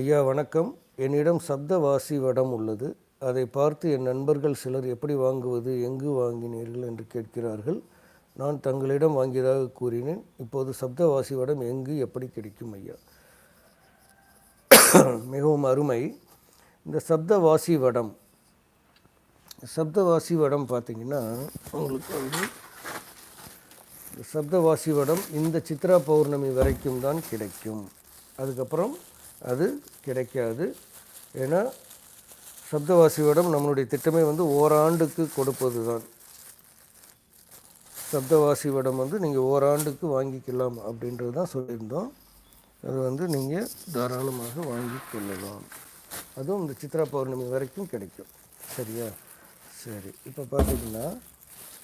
ஐயா வணக்கம். என்னிடம் சப்தவாசி வடம் உள்ளது. அதை பார்த்து என் நண்பர்கள் சிலர் எப்படி வாங்குவது எங்கு வாங்கினீர்கள் என்று கேட்கிறார்கள். நான் தங்களிடம் வாங்கியதாக கூறினேன். இப்போது சப்தவாசி வடம் எங்கு எப்படி கிடைக்கும் ஐயா? மிகவும் அருமை. இந்த சப்த வாசி வடம் சப்தவாசி வடம் பார்த்தீங்கன்னா உங்களுக்கு வந்து சப்த வாசி வடம் இந்த சித்ரா பௌர்ணமி வரைக்கும் தான் கிடைக்கும். அதுக்கப்புறம் அது கிடைக்காது. ஏன்னா சப்தவாசி வடம் நம்மளுடைய திட்டமே வந்து ஓராண்டுக்கு கொடுப்பது தான் சப்தவாசி வடம் வந்து நீங்கள் ஓராண்டுக்கு வாங்கிக்கலாம் அப்படின்றது தான் சொல்லியிருந்தோம். அது வந்து நீங்கள் தாராளமாக வாங்கி கொள்ளலாம். அதுவும் இந்த சித்ரா பௌர்ணமி வரைக்கும் கிடைக்கும். சரியா? சரி. இப்போ பார்த்தீங்கன்னா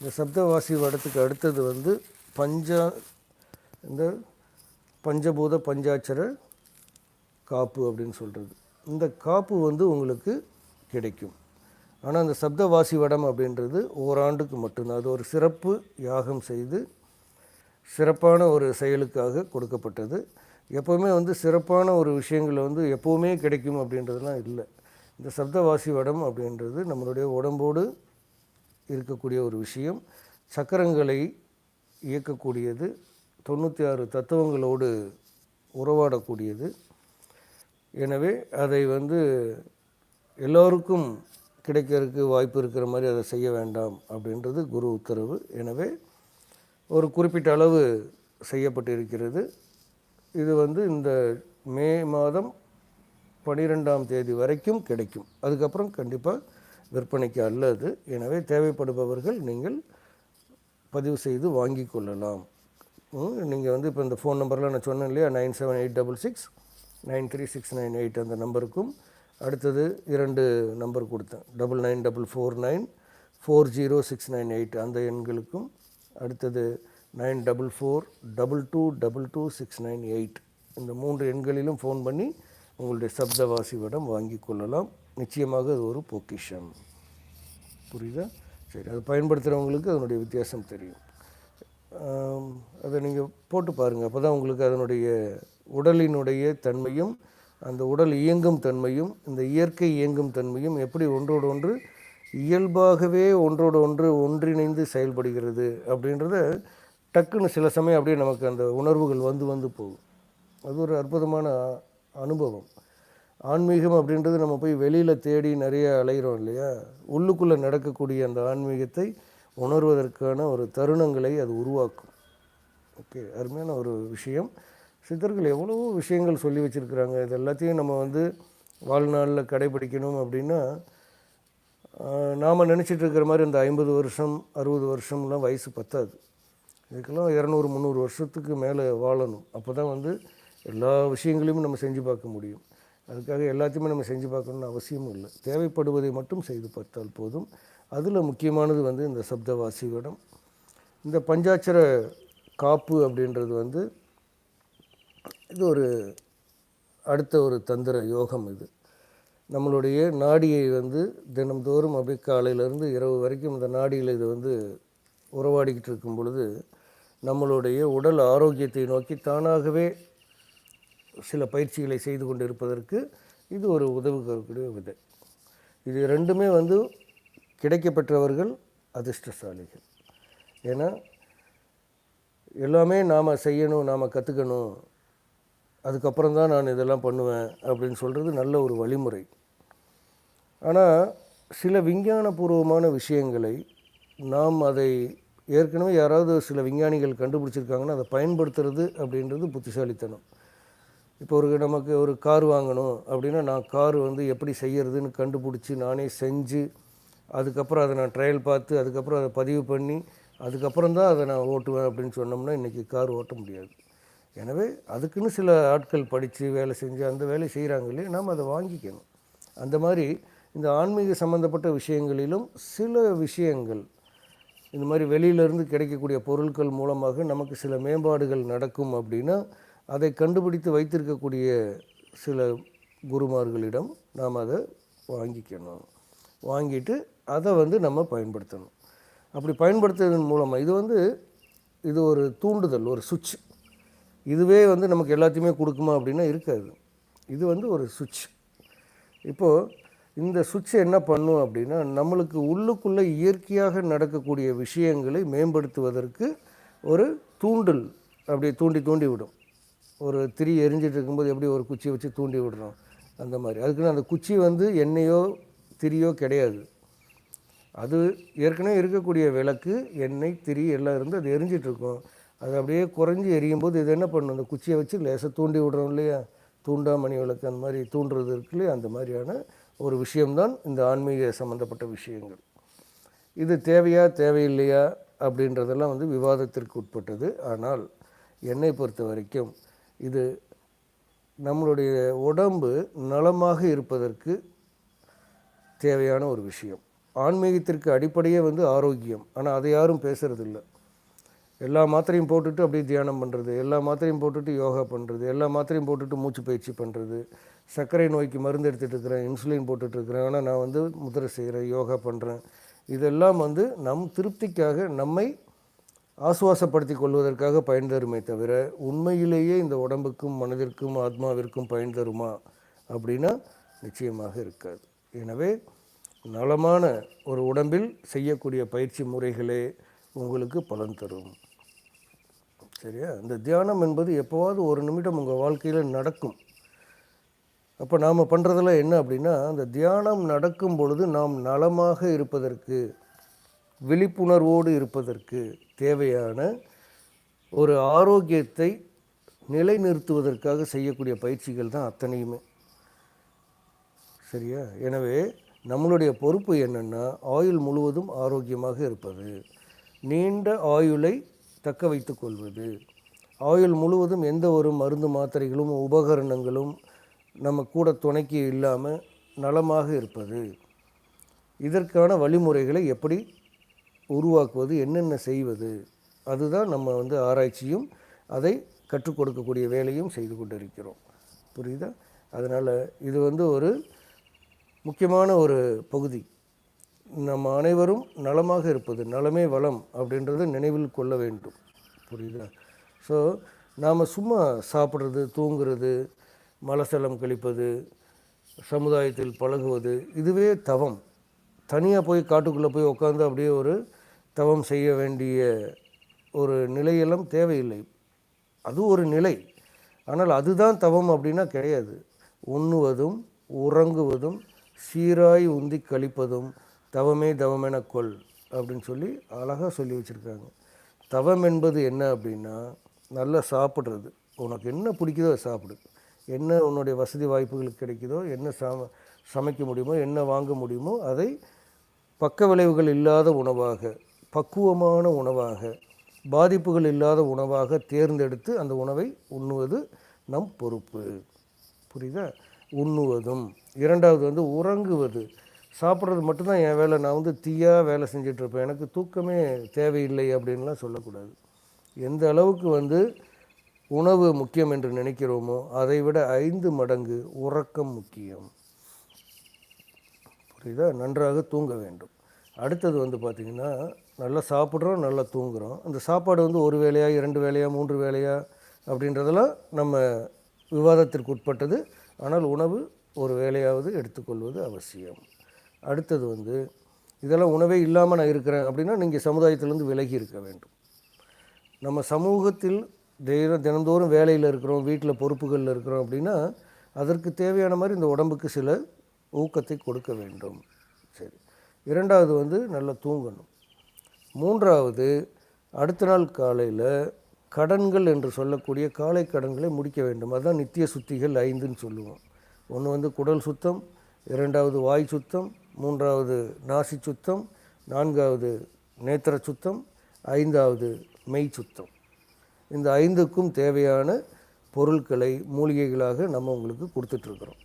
இந்த சப்தவாசி வடத்துக்கு அடுத்தது வந்து பஞ்சா இந்த பஞ்சபூத பஞ்சாட்சர காப்பு அப்படின்னு சொல்கிறது இந்த காப்பு வந்து உங்களுக்கு கிடைக்கும். ஆனால் அந்த சப்தவாசி வடம் அப்படின்றது ஓராண்டுக்கு மட்டும்தான். அது ஒரு சிறப்பு யாகம் செய்து சிறப்பான ஒரு செயலுக்காக கொடுக்கப்பட்டது. எப்போவுமே வந்து சிறப்பான ஒரு விஷயங்கள் வந்து எப்போவுமே கிடைக்கும் அப்படின்றதுலாம் இல்லை. இந்த சப்தவாசி வடம் அப்படின்றது நம்மளுடைய உடம்போடு இருக்கக்கூடிய ஒரு விஷயம். சக்கரங்களை இயக்கக்கூடியது. தொண்ணூற்றி ஆறு தத்துவங்களோடு உறவாடக்கூடியது. எனவே அதை வந்து எல்லோருக்கும் கிடைக்கிறதுக்கு வாய்ப்பு இருக்கிற மாதிரி அதை செய்ய வேண்டாம் அப்படின்றது குரு உத்தரவு. எனவே ஒரு குறிப்பிட்ட அளவு செய்யப்பட்டிருக்கிறது. இது வந்து இந்த மே மாதம் பனிரெண்டாம் தேதி வரைக்கும் கிடைக்கும். அதுக்கப்புறம் கண்டிப்பாக விற்பனைக்கு அல்லது எனவே தேவைப்படுபவர்கள் நீங்கள் பதிவு செய்து வாங்கி கொள்ளலாம். நீங்கள் வந்து இப்போ இந்த ஃபோன் நம்பர்லாம் நான் சொன்னேன் இல்லையா? Nine seven eight double six. Nine three six nine eight அந்த நம்பருக்கும். அடுத்தது இரண்டு நம்பர் கொடுத்தேன். Double nine double four nine four zero six nine eight அந்த எண்களுக்கும். அடுத்தது nine double four double two double two six nine eight இந்த மூன்று எண்களிலும் ஃபோன் பண்ணி உங்களுடைய சப்தவாசி விடம் வாங்கி கொள்ளலாம். நிச்சயமாக அது ஒரு பொக்கிஷம். புரியுதா? சரி அது பயன்படுத்துகிறவங்களுக்கு அதனுடைய வித்தியாசம் தெரியும். அதை நீங்கள் போட்டு பாருங்கள் அப்போ தான் உங்களுக்கு அதனுடைய உடலினுடைய தன்மையும் அந்த உடல் இயங்கும் தன்மையும் இந்த இயற்கை இயங்கும் தன்மையும் எப்படி ஒன்றோடு ஒன்று இயல்பாகவே ஒன்றோடு ஒன்று ஒன்றிணைந்து செயல்படுகிறது அப்படின்றத டக்குன்னு சில சமயம் அப்படியே நமக்கு அந்த உணர்வுகள் வந்து வந்து போகும். அது ஒரு அற்புதமான அனுபவம். ஆன்மீகம் அப்படின்றது நம்ம போய் வெளியில் தேடி நிறைய அலைகிறோம் இல்லையா? உள்ளுக்குள்ளே நடக்கக்கூடிய அந்த ஆன்மீகத்தை உணர்வதற்கான ஒரு தருணங்களை அது உருவாக்கும். ஓகே அருமையான ஒரு விஷயம். சித்தர்கள் எவ்வளவோ விஷயங்கள் சொல்லி வச்சுருக்குறாங்க. இது எல்லாத்தையும் நம்ம வந்து வாழ்நாளில் கடைபிடிக்கணும் அப்படின்னா நாம் நினச்சிட்டு இருக்கிற மாதிரி இந்த ஐம்பது வருஷம் அறுபது வருஷம்லாம் வயசு பத்தாது. இதுக்கெல்லாம் இரநூறு முந்நூறு வருஷத்துக்கு மேலே வாழணும். அப்போ தான் வந்து எல்லா விஷயங்களையும் நம்ம செஞ்சு பார்க்க முடியும். அதுக்காக எல்லாத்தையுமே நம்ம செஞ்சு பார்க்கணும்னு அவசியமும் இல்லை. தேவைப்படுவதை மட்டும் செய்து பார்த்தால் போதும். அதில் முக்கியமானது வந்து இந்த சப்தவாசி வேடம். இந்த பஞ்சாட்சர காப்பு அப்படின்றது வந்து இது ஒரு அடுத்த ஒரு தந்திர யோகம் இது. நம்மளுடைய நாடியை வந்து தினம்தோறும் அப்படியே காலையிலேருந்து இரவு வரைக்கும் இந்த நாடியில் இது வந்து உறவாடிக்கிட்டு இருக்கும் பொழுது நம்மளுடைய உடல் ஆரோக்கியத்தை நோக்கி தானாகவே சில பயிற்சிகளை செய்து கொண்டு இருப்பதற்கு இது ஒரு உதவுகக்கூடிய விதை. இது ரெண்டுமே வந்து கிடைக்கப்பெற்றவர்கள் அதிர்ஷ்டசாலிகள். ஏன்னா எல்லாமே நாம் செய்யணும் நாம் கற்றுக்கணும் அதுக்கப்புறம் தான் நான் இதெல்லாம் பண்ணுவேன் அப்படின்னு சொல்கிறது நல்ல ஒரு வழிமுறை. ஆனால் சில விஞ்ஞானபூர்வமான விஷயங்களை நாம் அதை ஏற்கனவே யாராவது சில விஞ்ஞானிகள் கண்டுபிடிச்சிருக்காங்கன்னா அதை பயன்படுத்துறது அப்படின்றது புத்திசாலித்தனம். இப்போ ஒரு நமக்கு ஒரு கார் வாங்கணும் அப்படின்னா நான் கார் வந்து எப்படி செய்யறதுன்னு கண்டுபிடிச்சி நானே செஞ்சு அதுக்கப்புறம் அதை நான் ட்ரையல் பார்த்து அதுக்கப்புறம் அதை பதிவு பண்ணி அதுக்கப்புறம் தான் அதை நான் ஓட்டுவேன் அப்படின்னு சொன்னோம்னா இன்றைக்கி கார் ஓட்ட முடியாது. எனவே அதுக்குன்னு சில ஆட்கள் படித்து வேலை செஞ்சு அந்த வேலையை செய்கிறாங்க இல்லையா? நாம் அதை வாங்கிக்கணும். அந்த மாதிரி இந்த ஆன்மீக சம்மந்தப்பட்ட விஷயங்களிலும் சில விஷயங்கள் இந்த மாதிரி வெளியிலேருந்து கிடைக்கக்கூடிய பொருட்கள் மூலமாக நமக்கு சில மேம்பாடுகள் நடக்கும் அப்படின்னா அதை கண்டுபிடித்து வைத்திருக்கக்கூடிய சில குருமார்களிடம் நாம் அதை வாங்கிக்கணும். வாங்கிட்டு அதை வந்து நம்ம பயன்படுத்தணும். அப்படி பயன்படுத்துவதன் மூலமாக இது வந்து இது ஒரு தூண்டுதல் ஒரு சுவிட்ச். இதுவே வந்து நமக்கு எல்லாத்தையுமே கொடுக்குமா அப்படின்னா இருக்காது. இது வந்து ஒரு சுவிட்ச். இப்போது இந்த சுவிட்சை என்ன பண்ணும் அப்படின்னா நம்மளுக்கு உள்ளுக்குள்ளே இயற்கையாக நடக்கக்கூடிய விஷயங்களை மேம்படுத்துவதற்கு ஒரு தூண்டல் அப்படி தூண்டி தூண்டி விடும். ஒரு திரி எரிஞ்சிட்டு இருக்கும்போது எப்படி ஒரு குச்சியை வச்சு தூண்டி விடுறோம்? அந்த மாதிரி. அதுக்குன்னு அந்த குச்சி வந்து எண்ணெயோ திரியோ கிடையாது. அது ஏற்கனவே இருக்கக்கூடிய விளக்கு எண்ணெய் திரி எல்லாம் இருந்து அது எரிஞ்சிட்ருக்கும் இருக்கும். அது அப்படியே குறைஞ்சி எரியும் போது இது என்ன பண்ணும்? அந்த குச்சியை வச்சு லேசாக தூண்டி விடுறோம் இல்லையா? தூண்டா மணி விளக்கு அந்த மாதிரி தூண்டுறது இருக்கு இல்லையா? அந்த மாதிரியான ஒரு விஷயம்தான் இந்த ஆன்மீக சம்மந்தப்பட்ட விஷயங்கள். இது தேவையா தேவையில்லையா? அப்படின்றதெல்லாம் வந்து விவாதத்திற்கு உட்பட்டது. ஆனால் என்னை பொறுத்த வரைக்கும் இது நம்மளுடைய உடம்பு நலமாக இருப்பதற்கு தேவையான ஒரு விஷயம். ஆன்மீகத்திற்கு அடிப்படையே வந்து ஆரோக்கியம். ஆனால் அதை யாரும் பேசுகிறதில்லை எல்லா மாத்திரையும் போட்டுட்டு அப்படியே தியானம் பண்ணுறது எல்லா மாத்திரையும் போட்டுட்டு யோகா பண்ணுறது எல்லா மாத்திரையும் போட்டுட்டு மூச்சு பயிற்சி பண்ணுறது சர்க்கரை நோய்க்கு மருந்து எடுத்துகிட்டு இருக்கிறேன் இன்சுலின் போட்டுட்ருக்கிறேன் ஆனால் நான் வந்து முதிரை செய்கிறேன் யோகா பண்ணுறேன் இதெல்லாம் வந்து நம் திருப்திக்காக நம்மை ஆசுவாசப்படுத்தி கொள்வதற்காக பயன் தருமே தவிர உண்மையிலேயே இந்த உடம்புக்கும் மனதிற்கும் ஆத்மாவிற்கும் பயன் தருமா அப்படின்னா நிச்சயமாக இருக்காது. எனவே நலமான ஒரு உடம்பில் செய்யக்கூடிய பயிற்சி முறைகளே உங்களுக்கு பலன் தரும். சரியா? இந்த தியானம் என்பது எப்போவாவது ஒரு நிமிடம் உங்கள் வாழ்க்கையில் நடக்கும். அப்போ நாம் பண்ணுறதெல்லாம் என்ன அப்படின்னா அந்த தியானம் நடக்கும் பொழுது நாம் நலமாக இருப்பதற்கு விழிப்புணர்வோடு இருப்பதற்கு தேவையான ஒரு ஆரோக்கியத்தை நிலைநிறுத்துவதற்காக செய்யக்கூடிய பயிற்சிகள் தான் அத்தனையுமே. சரியா? எனவே நம்மளுடைய பொறுப்பு என்னென்னா ஆயுள் முழுவதும் ஆரோக்கியமாக இருப்பது. நீண்ட ஆயுளை தக்க வைத்து கொள்வது. ஆயுள் முழுவதும் எந்த ஒரு மருந்து மாத்திரைகளும் உபகரணங்களும் நம்ம கூட துணைக்கு இல்லாமல் நலமாக இருப்பது. இதற்கான வழிமுறைகளை எப்படி உருவாக்குவது என்னென்ன செய்வது அதுதான் நம்ம வந்து ஆராய்ச்சியும் அதை கற்றுக் கொடுக்கக்கூடிய வேலையும் செய்து கொண்டிருக்கிறோம். புரியுதா? அதனால் இது வந்து ஒரு முக்கியமான ஒரு பகுதி. நம்ம அனைவரும் நலமாக இருப்பது நலமே வளம் அப்படின்றத நினைவில் கொள்ள வேண்டும். புரியுதா? ஸோ நாம் சும்மா சாப்பிட்றது தூங்குறது மலசலம் கழிப்பது சமுதாயத்தில் பழகுவது இதுவே தவம். தனியாக போய் காட்டுக்குள்ளே போய் உட்காந்து அப்படியே ஒரு தவம் செய்ய வேண்டிய ஒரு நிலையெல்லாம் தேவையில்லை. அது ஒரு நிலை. ஆனால் அதுதான் தவம் அப்படின்னா கிடையாது. உண்ணுவதும் உறங்குவதும் சீராய் உந்தி கழிப்பதும் தவமே தவமென கொள் அப்படின்னு சொல்லி அழகாக சொல்லி வச்சுருக்காங்க. தவம் என்பது என்ன அப்படின்னா நல்லா சாப்பிட்றது. உனக்கு என்ன பிடிக்குதோ சாப்பிடு. என்ன உன்னுடைய வசதி வாய்ப்புகளுக்கு கிடைக்குதோ என்ன சம சமைக்க முடியுமோ என்ன வாங்க முடியுமோ அதை பக்க விளைவுகள் இல்லாத உணவாக பக்குவமான உணவாக பாதிப்புகள் இல்லாத உணவாக தேர்ந்தெடுத்து அந்த உணவை உண்ணுவது நம் பொறுப்பு. புரியுதா? உண்ணுவதும். இரண்டாவது வந்து உறங்குவது. சாப்பிட்றது மட்டும்தான் என் வேலை. நான் வந்து தீயாக வேலை செஞ்சிட்ருப்பேன். எனக்கு தூக்கமே தேவையில்லை அப்படின்லாம் சொல்லக்கூடாது. எந்த அளவுக்கு வந்து உணவு முக்கியம் என்று நினைக்கிறோமோ அதை விட ஐந்து மடங்கு உறக்கம் முக்கியம். புரியுதா? நன்றாக தூங்க வேண்டும். அடுத்தது வந்து பார்த்திங்கன்னா நல்லா சாப்பிட்றோம் நல்லா தூங்குகிறோம் அந்த சாப்பாடு வந்து ஒரு வேலையா இரண்டு வேலையா மூன்று வேலையா அப்படின்றதெல்லாம் நம்ம விவாதத்திற்கு உட்பட்டது ஆனால் உணவு ஒரு வேலையாவது எடுத்துக்கொள்வது அவசியம். அடுத்தது வந்து இதெல்லாம் உணவே இல்லாமல் நான் இருக்கிறேன் அப்படின்னா நீங்கள் சமுதாயத்திலேருந்து விலகி இருக்க வேண்டும். நம்ம சமூகத்தில் தினம் தினந்தோறும் வேலையில் இருக்கிறோம் வீட்டில் பொறுப்புகளில் இருக்கிறோம் அப்படின்னா அதற்கு தேவையான மாதிரி இந்த உடம்புக்கு சில ஊக்கத்தை கொடுக்க வேண்டும். சரி. இரண்டாவது வந்து நல்லா தூங்கணும். மூன்றாவது அடுத்த நாள் காலையில் கடன்கள் என்று சொல்லக்கூடிய காலை கடன்களை முடிக்க வேண்டும். அதுதான் நித்திய சுத்திகள் ஐந்துன்னு சொல்லுவோம். ஒன்று வந்து குடல் சுத்தம் இரண்டாவது வாய் சுத்தம் மூன்றாவது நாசி சுத்தம் நான்காவது நேத்திர சுத்தம் ஐந்தாவது மெய் சுத்தம். இந்த ஐந்துக்கும் தேவையான பொருட்களை மூலிகைகளாக நம்ம உங்களுக்கு கொடுத்துட்ருக்குறோம்.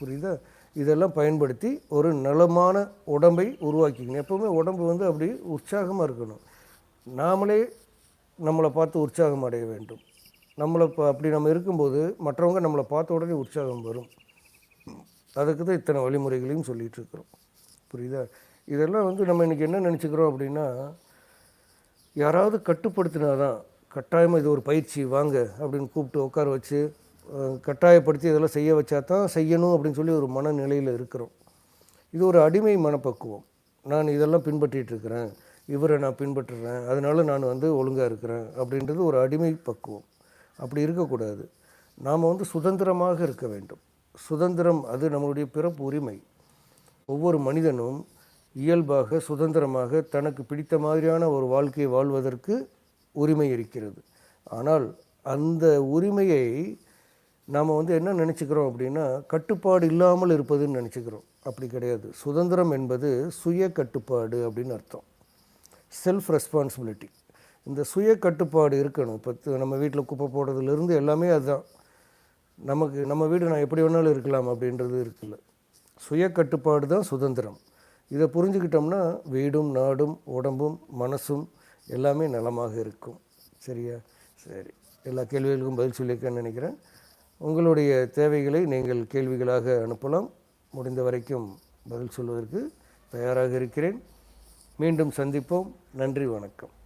புரியுதா? இதெல்லாம் பயன்படுத்தி ஒரு நலமான உடம்பை உருவாக்கிக்கணும். எப்போவுமே உடம்பு வந்து அப்படி உற்சாகமாக இருக்கணும். நாமளே நம்மளை பார்த்து உற்சாகம் அடைய வேண்டும். நம்மளை இப்போ அப்படி நம்ம இருக்கும்போது மற்றவங்க நம்மளை பார்த்த உடனே உற்சாகம் வரும். அதுக்கு தான் இத்தனை வழிமுறைகளையும் சொல்லிகிட்டு இருக்கிறோம் புரியுதா? இதெல்லாம் வந்து நம்ம இன்றைக்கி என்ன நினச்சிக்கிறோம் அப்படின்னா யாராவது கட்டுப்படுத்தினா தான் கட்டாயமாக இது ஒரு பயிற்சி வாங்க அப்படின்னு கூப்பிட்டு உட்கார வச்சு கட்டாயப்படுத்தி இதெல்லாம் செய்ய வச்சா தான் செய்யணும் அப்படின்னு சொல்லி ஒரு மனநிலையில் இருக்கிறோம். இது ஒரு அடிமை மனப்பக்குவம். நான் இதெல்லாம் பின்பற்றிட்டு இருக்கிறேன். இவரை நான் பின்பற்றுறேன். அதனால நான் வந்து ஒழுங்காக இருக்கிறேன் அப்படின்றது ஒரு அடிமை பக்குவம். அப்படி இருக்கக்கூடாது. நாம் வந்து சுதந்திரமாக இருக்க வேண்டும். சுதந்திரம் அது நம்மளுடைய பிறப்பு உரிமை. ஒவ்வொரு மனிதனும் இயல்பாக சுதந்திரமாக தனக்கு பிடித்த மாதிரியான ஒரு வாழ்க்கையை வாழ்வதற்கு உரிமை இருக்கிறது. ஆனால் அந்த உரிமையை நாம் வந்து என்ன நினச்சிக்கிறோம் அப்படின்னா கட்டுப்பாடு இல்லாமல் இருப்பதுன்னு நினச்சிக்கிறோம். அப்படி கிடையாது. சுதந்திரம் என்பது சுய கட்டுப்பாடு அப்படின்னு அர்த்தம். செல்ஃப் ரெஸ்பான்சிபிலிட்டி இந்த சுய கட்டுப்பாடு இருக்கணும். இப்போ நம்ம வீட்டில் குப்பை போடுறதுலேருந்து எல்லாமே அதுதான். நமக்கு நம்ம வீடு நான் எப்படி வேணாலும் இருக்கலாம் அப்படின்றது இருக்குல்ல. சுய கட்டுப்பாடு தான் சுதந்திரம். இதை புரிஞ்சுக்கிட்டோம்னா வீடும் நாடும் உடம்பும் மனசும் எல்லாமே நலமாக இருக்கும். சரியா? சரி. எல்லா கேள்விகளுக்கும் பதில் சொல்லியிருக்கேன்னு நினைக்கிறேன். உங்களுடைய தேவைகளை நீங்கள் கேள்விகளாக அனுப்பலாம். முடிந்த வரைக்கும் பதில் சொல்வதற்கு தயாராக இருக்கிறேன். மீண்டும் சந்திப்போம். நன்றி வணக்கம்.